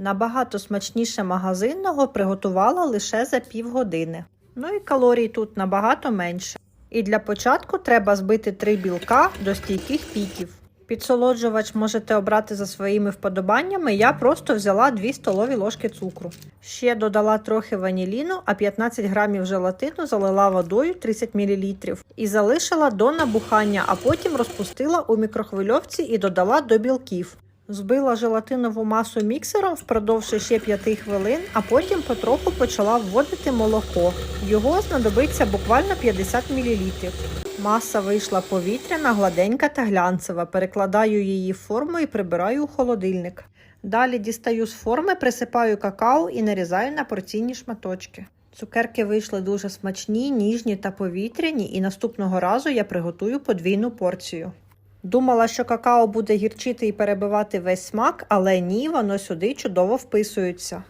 Набагато смачніше магазинного приготувала лише за півгодини. Ну і калорій тут набагато менше. І для початку треба збити три білка до стійких піків. Підсолоджувач можете обрати за своїми вподобаннями. Я просто взяла 2 столові ложки цукру. Ще додала трохи ваніліну, а 15 грамів желатину залила водою 30 мл і залишила до набухання, а потім розпустила у мікрохвильовці і додала до білків. Збила желатинову масу міксером впродовж ще 5 хвилин, а потім потроху почала вводити молоко. Його знадобиться буквально 50 мл. Маса вийшла повітряна, гладенька та глянцева. Перекладаю її в форму і прибираю у холодильник. Далі дістаю з форми, присипаю какао і нарізаю на порційні шматочки. Цукерки вийшли дуже смачні, ніжні та повітряні, і наступного разу я приготую подвійну порцію. Думала, що какао буде гірчити і перебивати весь смак, але ні, воно сюди чудово вписується.